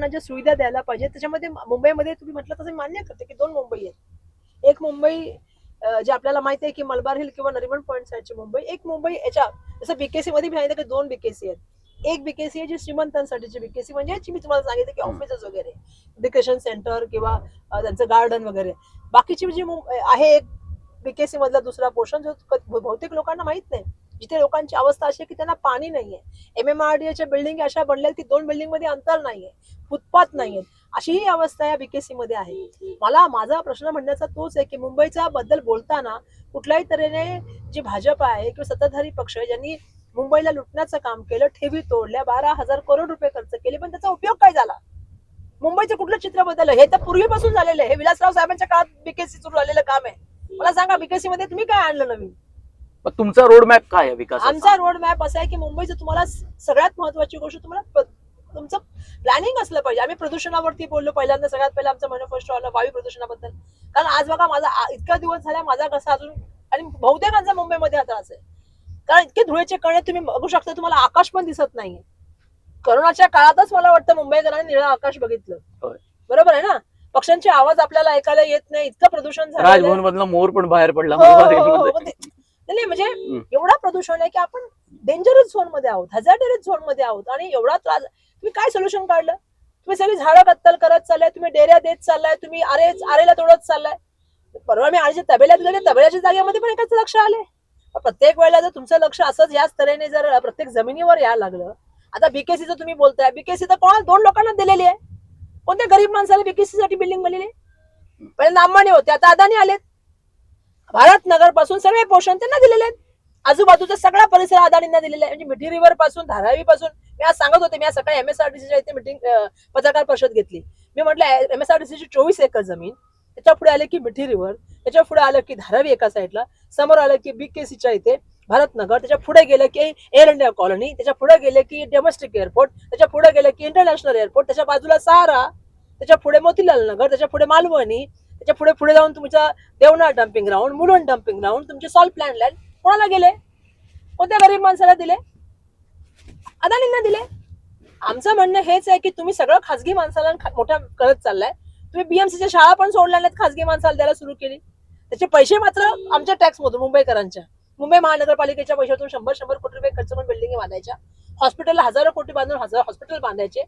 लोकांना ज्या सुविधा द्यायला पाहिजे त्याच्यामध्ये मुंबईमध्ये तुम्ही म्हटलं तसं मान्य करते की दोन मुंबई आहेत. एक मुंबई जे आपल्याला माहिती आहे की मलबार हिल किंवा नरिमन पॉईंट साईडची मुंबई एक मुंबई याच्या जसं बीकेसी मध्ये मी सांगितलं की दोन बीकेसी आहेत. एक बीकेसी आहे जी श्रीमंतांसाठीची बीकेसी म्हणजे जी मी तुम्हाला सांगितलं की ऑफिसेस वगैरे एज्युकेशन सेंटर किंवा त्यांचं गार्डन वगैरे. बाकीची जी आहे एक बीकेसी मधला दुसरा पोर्शन जो बहुतेक लोकांना माहीत नाही. जिथे लोकांची अवस्था अशी आहे की त्यांना पाणी नाहीये. एम एम आर डी एच्या बिल्डिंग अशा बनल्या की दोन बिल्डिंगमध्ये अंतर नाहीये. फुटपाथ नाहीये अशी ही अवस्था या बीकेसी मध्ये आहे. मला माझा प्रश्न म्हणण्याचा तोच आहे की मुंबईचा बद्दल बोलताना कुठल्याही तऱ्हेने जी भाजप आहे किंवा सत्ताधारी पक्ष ज्यांनी मुंबईला लुटण्याचं काम केलं ठेवी तोडल्या बारा हजार करोड रुपये खर्च केले पण त्याचा उपयोग काय झाला? मुंबईचं कुठलं चित्र बदललं? हे तर पूर्वीपासून झालेलं आहे. हे विलासराव साहेबांच्या काळात बीकेसी सुरू झालेलं काम आहे. मला सांगा बीकेसी मध्ये तुम्ही काय आणलं नवीन? मग तुमचा रोड मॅप काय आहे विकास आमचा रोड मॅप असा आहे की मुंबईचं तुम्हाला सगळ्यात महत्वाची गोष्ट तुम्हाला तुमचं प्लॅनिंग असलं पाहिजे. आम्ही प्रदूषणावरती बोललो पहिल्यांदा सगळ्यात पहिला आमचा मॅनिफेस्टो आला वायू प्रदूषणाबद्दल. कारण आज बघा माझा इतका दिवस झाला माझा कसा अजून आणि बहुतेकांचा मुंबईमध्ये हा त्रास आहे. कारण इतके धुळेचे कणे तुम्ही बघू शकता तुम्हाला आकाश पण दिसत नाहीये. करोनाच्या काळातच मला वाटतं मुंबईकरांनी निळं आकाश बघितलं. बरोबर आहे ना? पक्ष्यांचे आवाज आपल्याला ऐकायला येत नाही इतकं प्रदूषण झालं राजभवन मधला मोर पण बाहेर पडला. नाही म्हणजे. एवढा प्रदूषण आहे की आपण डेंजरस झोनमध्ये आहोत हजार्डरस झोनमध्ये आहोत आणि एवढा त्रास तुम्ही काय सोल्युशन काढलं? तुम्ही सगळी झाडं कत्तल करत चाललाय तुम्ही डेऱ्या देत चाललाय तुम्ही अरे आरेला तोडत चाललाय. परवा मी आणि तबेल्यात गेले तबेल्याच्या जागेमध्ये पण एकच लक्ष आले प्रत्येक वेळेला जर तुमचं लक्ष असंच याच तऱ्हेने जर प्रत्येक जमिनीवर यायला लागलं आता बीकेसीचं तुम्ही बोलताय बीकेसी तर कोणा दोन लोकांना दिलेली आहे. कोणत्या गरीब माणसाला बीकेसी साठी बिल्डिंग बनलेली? पहिल्यांदा अंबानी होते आता अदानी आलेत. भारत नगरपासून सगळे पोषण त्यांना दिलेले आहेत. आजूबाजूचा सगळा परिसर अदानींना दिलेला आहे. म्हणजे मिठी रिव्हरपासून धारावी पासून मी आज सांगत होते मी आज सकाळी एमएसआरडीसीच्या इथे मिटिंग पत्रकार परिषद घेतली. मी म्हटलं एमएसआरडीसीची चोवीस एकर जमीन त्याच्या पुढे आलं की मिठी रिव्हर त्याच्या पुढे आलं की धारावी एका साईडला समोर आलं की बीकेसीच्या इथे भारतनगर त्याच्या पुढे गेलं की एअर इंडिया कॉलनी त्याच्या पुढे गेले की डोमेस्टिक एअरपोर्ट त्याच्या पुढे गेलं की इंटरनॅशनल एअरपोर्ट त्याच्या बाजूला सारा त्याच्या पुढे मोतीलाल नगर त्याच्या पुढे मालवणी त्याच्या पुढे पुढे जाऊन तुमच्या Deonar dumping ground Mulund dumping ground तुमचे सॉल्ट प्लॅन लँड कोणाला गेले? कोणत्या गरीब माणसाला दिले? अदानींना दिले? आमचं म्हणणं हेच आहे की तुम्ही सगळं खासगी माणसाला मोठ्या करत चाललाय. तुम्ही बीएमसीच्या शाळा पण सोडल्या नाहीत खासगी माणसाला द्यायला सुरू केली. त्याचे पैसे मात्र आमच्या टॅक्समधून मुंबईकरांच्या. मुंबई महानगरपालिकेच्या पैशातून शंभर शंभर कोटी रुपये खर्च करून बिल्डिंग बांधायच्या. हॉस्पिटलला हजारो कोटी बांधून हजार हॉस्पिटल बांधायचे.